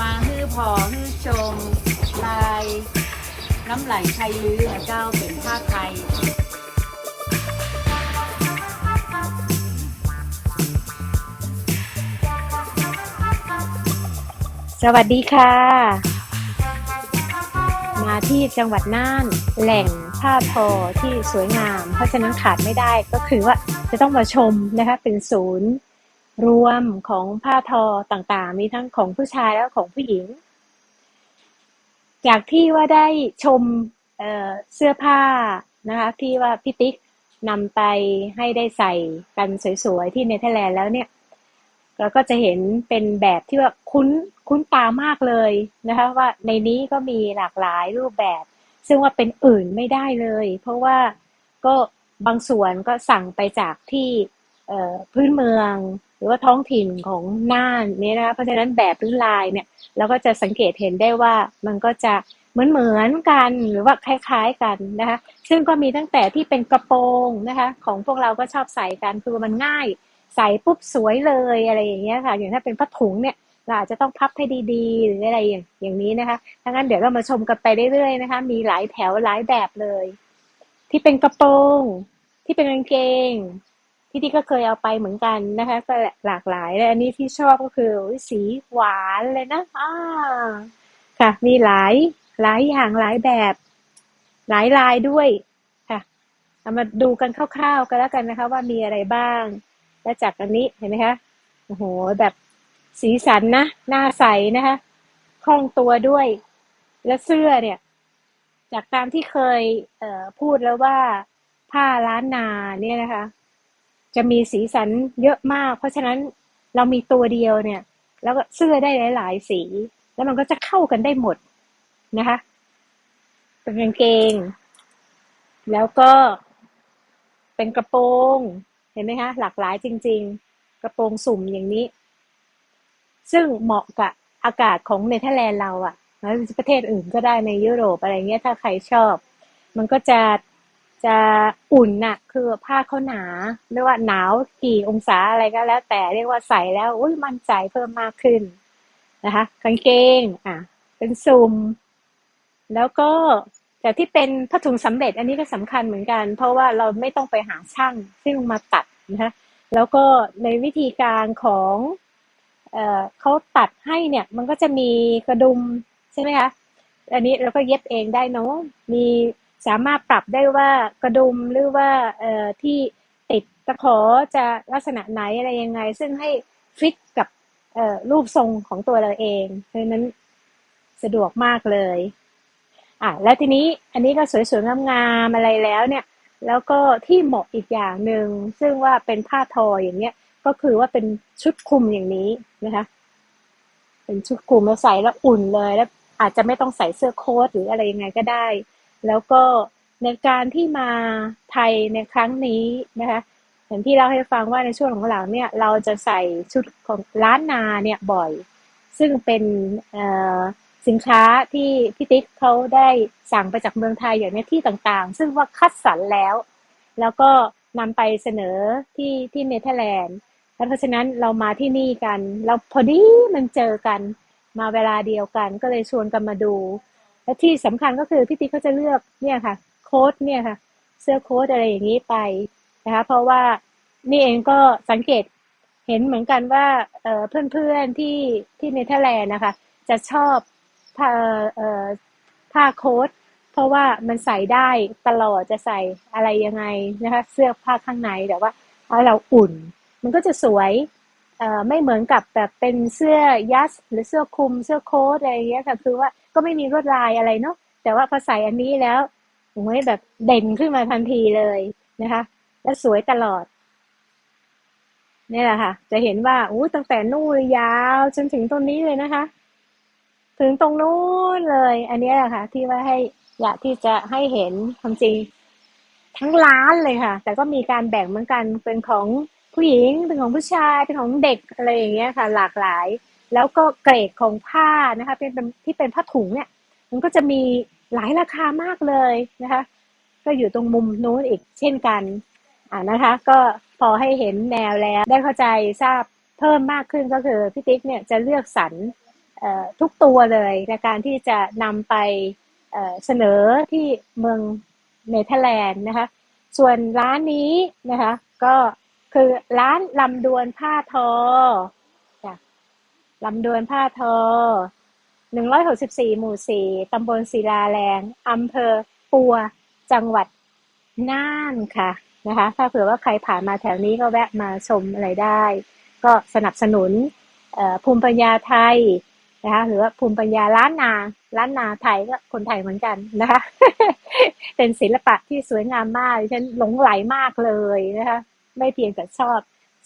มาฮื้อพอฮื้อชม ลาย น้ำไหลไทยลื้อเจ้าเป็นผ้าไทยสวัสดีค่ะ มาที่จังหวัดน่านแหล่งผ้าทอที่สวยงาม เพราะฉะนั้นขาดไม่ได้ก็คือว่าจะต้องมาชมนะคะเป็นศูนย์ รวมของผ้าทอต่างๆ มีทั้งของผู้ชายและของผู้หญิง จากที่ว่าได้ชมเเสื้อผ้านะคะที่ว่าพี่ติ๊กนำไปให้ได้ใส่กันสวยๆที่เนเธอร์แลนด์แล้วเนี่ยเราก็จะเห็นเป็นแบบที่ว่าคุ้นคุ้นตามากเลยนะคะว่าในนี้ก็มีหลากหลายรูปแบบ ซึ่งว่าเป็นอื่นไม่ได้เลย เพราะว่าก็บางส่วนก็สั่งไปจากที่พื้นเมือง หรือว่าท้องถิ่นของน่านเนี่ยนะคะเพราะฉะนั้นแบบหรือลายเนี่ยเราก็จะสังเกตเห็นได้ว่ามันก็จะเหมือนเหมือนๆกันหรือว่าคล้ายๆกันนะคะซึ่งก็มีตั้งแต่ที่เป็นกระโปรงนะคะของพวกเราก็ชอบใส่กันคือมันง่ายใส่ปุ๊บสวยเลยอะไรอย่างเงี้ยค่ะ อย่างถ้าเป็นผ้าถุงเนี่ยเราอาจจะต้องพับให้ดีๆ หรืออะไรอย่างอย่างนี้นะคะถ้างั้นเดี๋ยวเรามาชมกันไปเรื่อยๆนะคะ มีหลายแถวหลายแบบเลย ที่เป็นกระโปรง ที่เป็นกางเกง ที่ที่ก็เคยเอาไปเหมือนกันนะคะ ก็หลากหลายและอันนี้ที่ชอบก็คือสีหวานเลยนะอ่าค่ะ มีหลายหลายอย่างหลายแบบ หลายลายด้วยค่ะเอามาดูกันคร่าวๆกันแล้วกันนะคะ ว่ามีอะไรบ้าง และจากอันนี้เห็นไหมคะโอ้โหแบบสีสันนะหน้าใสนะคะคล่องตัวด้วย และเสื้อเนี่ย จากตามที่เคยเออพูดแล้วว่าผ้าล้านนาเนี่ยนะคะ จะมีสีสันเยอะมาก เพราะฉะนั้นเรามีตัวเดียวเนี่ย แล้วก็เสื้อได้หลาย ๆ สี แล้วมันก็จะเข้ากันได้หมดนะคะเป็นกางเกง แล้วก็เป็นกระโปรงเห็นไหมคะหลากหลายจริง ๆ กระโปรงสุ่มอย่างนี้ ซึ่งเหมาะกับอากาศของเนเธอร์แลนด์เราอะแล้วประเทศอื่นก็ได้ในยุโรปอะไรเงี้ยถ้าใครชอบ มันก็จะ จะอุ่นน่ะ คือผ้าเขาหนา ไม่ว่าหนาวกี่องศาอะไรก็แล้ว แต่เรียกว่าใส่แล้วอุ้ยมั่นใจเพิ่มมากขึ้นนะคะกางเกงอะเป็นซุมแล้วก็แต่ที่เป็นผ้าถุงสำเร็จอันนี้ก็สำคัญเหมือนกัน เพราะว่าเราไม่ต้องไปหาช่างซึ่งมาตัดนะคะแล้วก็ในวิธีการของเออเขาตัดให้เนี่ย มันก็จะมีกระดุมใช่ไหมคะอันนี้เราก็เย็บเองได้เนาะมี สามารถปรับได้ว่ากระดุมหรือว่าเอ่อที่ติดตะขอจะลักษณะไหนอะไรยังไง ซึ่งให้ฟิตกับเอ่อรูปทรงของตัวเราเองเพราะนั้นสะดวกมากเลยอะแล้วทีนี้อันนี้ก็สวยๆงามๆอะไรแล้วเนี่ย แล้วก็ที่เหมาะอีกอย่างหนึ่งซึ่งว่าเป็นผ้าทออย่างเนี้ยก็คือว่าเป็นชุดคลุมอย่างนี้นะคะ เป็นชุดคลุมแล้วใส่แล้วอุ่นเลยแล้วอาจจะไม่ต้องใส่เสื้อโค้ทหรืออะไรยังไงก็ได้ แล้วก็ในการที่มาไทยในครั้งนี้นะคะอย่างที่เล่าให้ฟังว่าในช่วงของหลังเนี่ยเราจะใส่ชุดของร้านนาเนี่ยบ่อย ซึ่งเป็นสินค้าที่พี่ติ๊กเขาได้สั่งไปจากเมืองไทยอย่างนี้ที่ต่างๆ ซึ่งว่าคัดสรรแล้ว แล้วก็นำไปเสนอที่ที่เนเธอร์แลนด์แล้วเพราะฉะนั้นเรามาที่นี่กัน เราพอดีมันเจอกันมาเวลาเดียวกัน ก็เลยชวนกันมาดู และที่สำคัญก็คือพี่ติ๊กเขาจะเลือกเนี่ยค่ะ โค้ดเนี่ยค่ะ เสื้อโค้ดอะไรอย่างนี้ไปนะคะ เพราะว่านี่เองก็สังเกตเห็นเหมือนกันว่าเอ่อเพื่อนๆที่ที่เนเธอร์แลนด์นะคะ จะชอบผ้าผ้าโค้ดเพราะว่ามันใส่ได้ตลอดจะใส่อะไรยังไงนะคะ เสื้อผ้าข้างในแต่ว่าเอาเราอุ่น มันก็จะสวยไม่เหมือนกับแบบเป็นเสื้อยัสหรือเสื้อคลุมเสื้อโค้ทอะไรอย่างเงี้ยค่ะคือว่า ก็ไม่มีลวดลายอะไรเนาะแต่ว่าพอใส่อันนี้แล้วโอ้ยแบบเด่นขึ้นมาทันทีเลยนะคะ และสวยตลอดนี่แหละค่ะ จะเห็นว่าอู้ตั้งแต่นู่นยาวจนถึงตรงนี้เลยนะคะ ถึงตรงนู้นเลย อันนี้แหละค่ะ ที่ว่าให้อยากที่จะให้เห็นความจริงทั้งร้านเลยค่ะ แต่ก็มีการแบ่งเหมือนกันเป็นของ ผู้หญิงเป็นของผู้ชายเป็นของเด็กอะไรอย่างเงี้ยค่ะ หลากหลาย แล้วก็เกรดของผ้านะคะเป็นที่เป็นผ้าถุงเนี่ยมันก็จะมีหลายราคามากเลยนะคะ ก็อยู่ตรงมุมนู้นอีกเช่นกันอ่านะคะ ก็พอให้เห็นแนวแล้วได้เข้าใจทราบเพิ่มมากขึ้นก็คือพี่ติ๊กเนี่ยจะเลือกสรรทุกตัวเลยในการที่จะนำไปเเสนอที่เมืองเนเธอร์แลนด์นะคะ ส่วนร้านนี้นะคะก็ คือร้านลำดวนผ้าทอจ้ะลำดวนผ้าทอ164หมู่4ตำบลศิลาแรงอำเภอปัวจังหวัดน่านค่ะนะคะ ถ้าเผื่อว่าใครผ่านมาแถวนี้ก็แวะมาชมอะไรได้ ก็สนับสนุนภูมิปัญญาไทยนะคะหรือว่าภูมิปัญญาล้านนาล้านนาไทยก็คนไทยเหมือนกันนะคะ เป็นศิลปะที่สวยงามมากฉันหลงไหลมากเลยนะคะ ไม่เพียงแต่ชอบ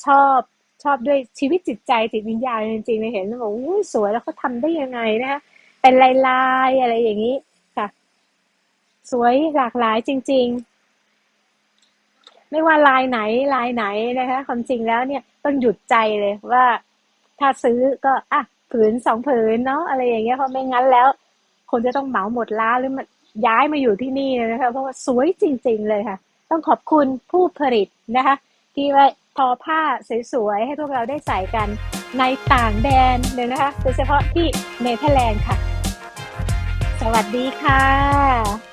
ชอบชอบด้วยชีวิตจิตใจจิตวิญญาณจริงๆเลยเห็นแล้วบอกอุ้สวยแล้วเขาทำได้ยังไงนะคะเป็นลายลายอะไรอย่างนี้ค่ะ สวยหลากหลายจริง ๆ ไม่ว่าลายไหนลายไหนนะคะ ความจริงแล้วเนี่ยต้องหยุดใจเลยว่าถ้าซื้อก็อะผืนสองผืนเนาะอะไรอย่างเงี้ยเพราะไม่งั้นแล้ว คนจะต้องเหมาหมดร้าหรือมันย้ายมาอยู่ที่นี่เลยนะคะ เพราะว่าสวยจริง ๆ เลยค่ะ ต้องขอบคุณผู้ผลิตนะคะ ที่ว่าทอผ้าสวยๆ ให้พวกเราได้ใส่กันในต่างแดนเลยนะคะ โดยเฉพาะที่เนเธอร์แลนด์ค่ะ สวัสดีค่ะ